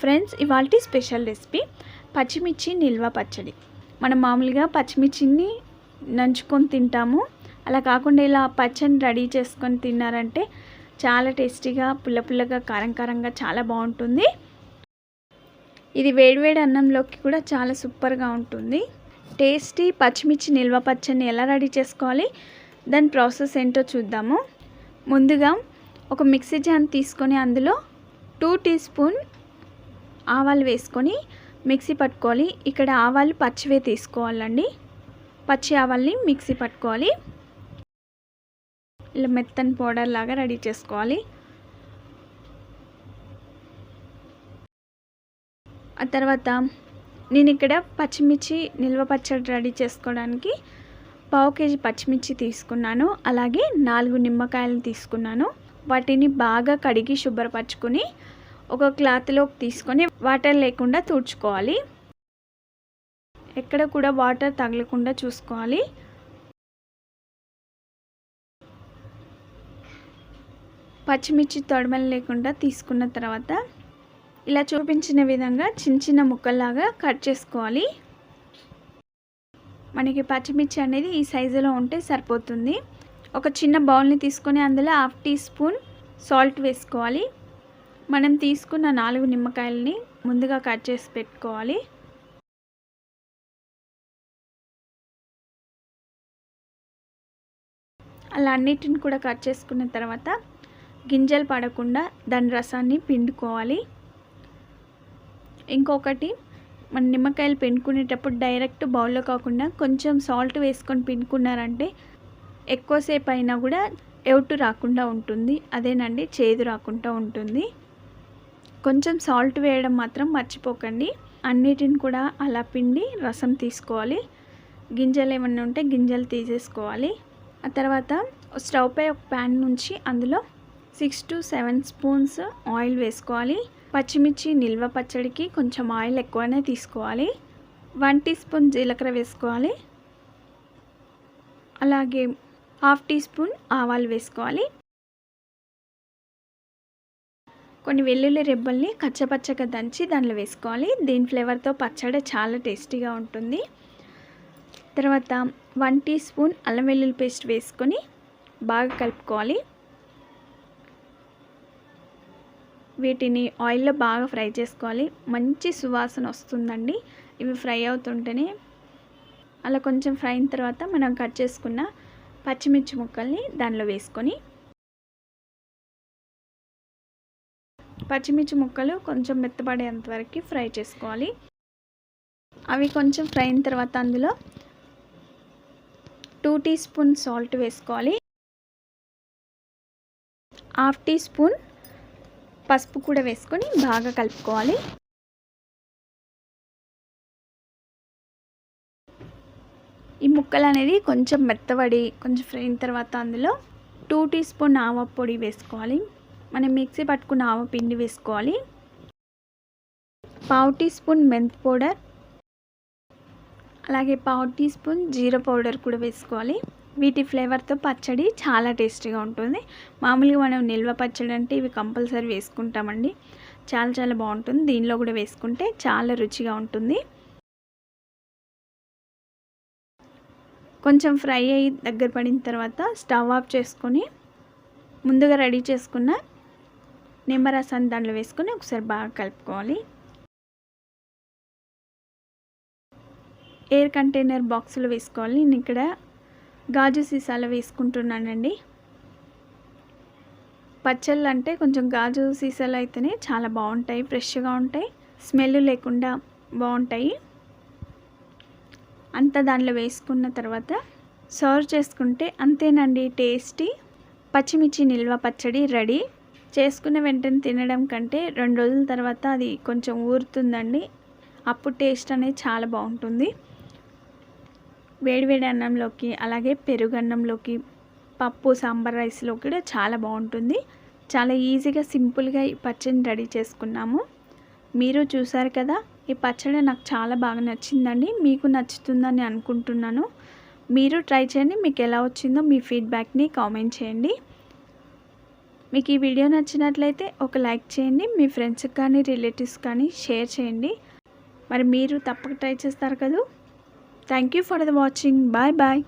Friends ఇవాళ special recipe పచ్చిమిర్చి నిల్వ పచ్చడి. మనం మామూలుగా పచ్చిమిర్చిని నంచుకొని తింటాము. అలా కాకుండా ఇలా పచ్చడిని రెడీ చేసుకొని తిన్నారంటే చాలా టేస్టీగా పుల్ల పుల్లగా కారం కారంగా చాలా బాగుంటుంది. ఇది వేడివేడి అన్నంలోకి కూడా చాలా సూపర్గా ఉంటుంది. టేస్టీ పచ్చిమిర్చి నిల్వ పచ్చడిని ఎలా రెడీ చేసుకోవాలి దాని ప్రాసెస్ ఏంటో చూద్దాము. ముందుగా ఒక మిక్సీ జాన్ తీసుకొని అందులో టూ టీ స్పూన్ ఆవాలు వేసుకొని మిక్సీ పట్టుకోవాలి. ఇక్కడ ఆవాలు పచ్చివే తీసుకోవాలండి. పచ్చి ఆవాల్ని మిక్సీ పట్టుకోవాలి. ఇలా మెత్తని పౌడర్ లాగా రెడీ చేసుకోవాలి. ఆ తర్వాత నేను ఇక్కడ పచ్చిమిర్చి నిల్వ పచ్చడి రెడీ చేసుకోవడానికి పావు కేజీ పచ్చిమిర్చి తీసుకున్నాను. అలాగే నాలుగు నిమ్మకాయలు తీసుకున్నాను. వాటిని బాగా కడిగి శుభ్రపరచుకొని ఒక క్లాత్లోకి తీసుకొని వాటర్ లేకుండా తుడుచుకోవాలి. ఎక్కడ కూడా వాటర్ తగలకుండా చూసుకోవాలి. పచ్చిమిర్చి తొడమలు లేకుండా తీసుకున్న తర్వాత ఇలా చూపించిన విధంగా చిన్న చిన్న ముక్కల్లాగా కట్ చేసుకోవాలి. మనకి పచ్చిమిర్చి అనేది ఈ సైజులో ఉంటే సరిపోతుంది. ఒక చిన్న బౌల్ని తీసుకొని అందులో హాఫ్ టీ స్పూన్ సాల్ట్ వేసుకోవాలి. మనం తీసుకున్న నాలుగు నిమ్మకాయలని ముందుగా కట్ చేసి పెట్టుకోవాలి. అలా అన్నిటిని కూడా కట్ చేసుకున్న తర్వాత గింజలు పడకుండా దాని రసాన్ని పిండుకోవాలి. ఇంకొకటి మన నిమ్మకాయలు పిండుకునేటప్పుడు డైరెక్ట్ బౌల్లో కాకుండా కొంచెం సాల్ట్ వేసుకొని పిండుకున్నారంటే ఎక్కువసేపు అయినా కూడా ఎవటు రాకుండా ఉంటుంది. అదేనండి చేదు రాకుండా ఉంటుంది. కొంచెం సాల్ట్ వేయడం మాత్రం మర్చిపోకండి. అన్నిటిని కూడా అలా పిండి రసం తీసుకోవాలి. గింజలు ఏమన్నా ఉంటే గింజలు తీసేసుకోవాలి. ఆ తర్వాత స్టవ్ పై ఒక ప్యాన్ నుంచి అందులో six to seven spoons oil వేసుకోవాలి. పచ్చిమిర్చి నిల్వ పచ్చడికి కొంచెం ఆయిల్ ఎక్కువనే తీసుకోవాలి. వన్ టీ స్పూన్ జీలకర్ర వేసుకోవాలి. అలాగే హాఫ్ టీ స్పూన్ ఆవాలు వేసుకోవాలి. కొన్ని వెల్లుల్లి రెబ్బల్ని కచ్చపచ్చగా దంచి దానిలో వేసుకోవాలి. దీని ఫ్లేవర్తో పచ్చడి చాలా టేస్టీగా ఉంటుంది. తర్వాత వన్ టీ స్పూన్ అల్లం వెల్లుల్లి పేస్ట్ వేసుకొని బాగా కలుపుకోవాలి. వీటిని ఆయిల్లో బాగా ఫ్రై చేసుకోవాలి. మంచి సువాసన వస్తుందండి. ఇవి ఫ్రై అవుతుంటేనే. అలా కొంచెం ఫ్రై అయిన తర్వాత మనం కట్ చేసుకున్న పచ్చిమిర్చి ముక్కల్ని దానిలో వేసుకొని పచ్చిమిర్చి ముక్కలు కొంచెం మెత్తపడేంత వరకు ఫ్రై చేసుకోవాలి. అవి కొంచెం ఫ్రై అయిన తర్వాత అందులో టూ టీ స్పూన్ సాల్ట్ వేసుకోవాలి. హాఫ్ టీ స్పూన్ పసుపు కూడా వేసుకొని బాగా కలుపుకోవాలి. ఈ ముక్కలు అనేది కొంచెం మెత్తబడి కొంచెం ఫ్రై అయిన తర్వాత అందులో టూ టీ స్పూన్ ఆవ పొడి వేసుకోవాలి. మనం మిక్సీ పట్టుకున్న ఆవ పిండి వేసుకోవాలి. పావు టీ స్పూన్ మెంత్ పౌడర్. అలాగే పావు టీ స్పూన్ జీరా పౌడర్ కూడా వేసుకోవాలి. వీటి ఫ్లేవర్తో పచ్చడి చాలా టేస్టీగా ఉంటుంది. మామూలుగా మనం నిల్వ పచ్చడి అంటే ఇవి కంపల్సరీ వేసుకుంటామండి. చాలా చాలా బాగుంటుంది. దీనిలో కూడా వేసుకుంటే చాలా రుచిగా ఉంటుంది. కొంచెం ఫ్రై అయ్యి దగ్గర పడిన తర్వాత స్టవ్ ఆఫ్ చేసుకొని ముందుగా రెడీ చేసుకున్న నిమ్మరసాన్ని దాంట్లో వేసుకొని ఒకసారి బాగా కలుపుకోవాలి. ఎయిర్ కంటైనర్ బాక్సులు వేసుకోవాలి. నేను ఇక్కడ గాజు సీసాలో వేసుకుంటున్నానండి. పచ్చళ్ళు అంటే కొంచెం గాజు సీసాలు అయితేనే చాలా బాగుంటాయి ఫ్రెష్గా ఉంటాయి స్మెల్ లేకుండా బాగుంటాయి. అంతా దాంట్లో వేసుకున్న తర్వాత సర్వ్ చేసుకుంటే అంతేనండి టేస్టీ. పచ్చిమిర్చి నిల్వ పచ్చడి రెడీ. చేసుకున్న వెంటనే తినడం కంటే రెండు రోజుల తర్వాత అది కొంచెం ఊరుతుందండి. అప్పుడు టేస్ట్ అనేది చాలా బాగుంటుంది. వేడివేడి అన్నంలోకి అలాగే పెరుగు అన్నంలోకి పప్పు సాంబార్ రైస్లో కూడా చాలా బాగుంటుంది. చాలా ఈజీగా సింపుల్గా ఈ పచ్చడిని రెడీ చేసుకున్నాము. మీరు చూసారు కదా ఈ పచ్చడి నాకు చాలా బాగా నచ్చిందండి. మీకు నచ్చుతుందని అనుకుంటున్నాను. మీరు ట్రై చేయండి. మీకు ఎలా వచ్చిందో మీ ఫీడ్బ్యాక్ని కామెంట్ చేయండి. మీకు ఈ వీడియో నచ్చినట్లయితే ఒక లైక్ చేయండి మీ ఫ్రెండ్స్కి కానీ రిలేటివ్స్ కానీ షేర్ చేయండి. మరి మీరు తప్పక ట్రై చేస్తారు కదా? Thank you for the watching. Bye bye.